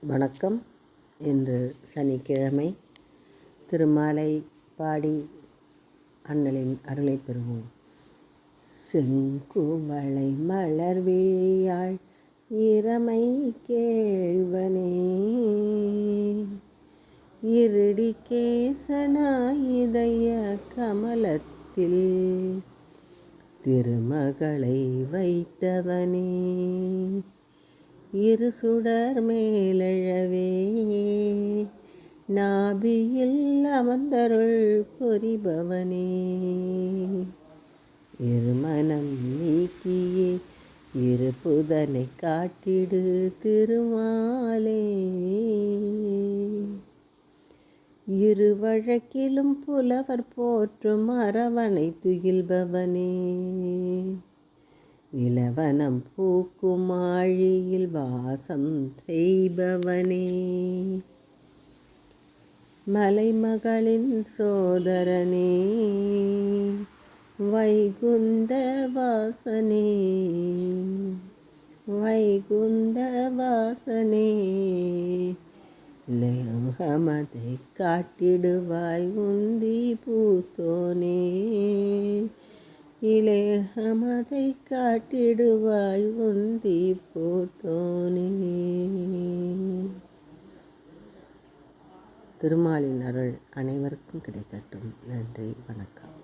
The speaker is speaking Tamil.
வணக்கம். இன்று சனிக்கிழமை திருமாலை பாடி அண்ணலின் அருளை பெறுவோம். செங்குமலை மலர் விழியாள் இறமை கேழ்வனே. இருடி கேசனாயுதய கமலத்தில் திருமகளை வைத்தவனே. இரு சுடர் மேலழவே. நாபியில் அமர்ந்தருள் புரிபவனே. இருமனம் நீக்கியே இரு புதனை காட்டிடு திருமாலே. இரு வழக்கிலும் புலவர் போற்றும் அரவணை துயில்பவனே இளவனம் பூக்கும் ஆழியில் வாசம் செய்பவனே. மலைமகளின் சோதரனே வைகுந்த வாசனே வைகுந்த வாசனே. லேகமதை காட்டிடுவாய் உந்தி பூத்தோனே இலேகமதை காட்டிடுவாய் உந்தி பூத்தோனே திருமாலின் அருள் அனைவருக்கும் கிடைக்கட்டும். நன்றி வணக்கம்.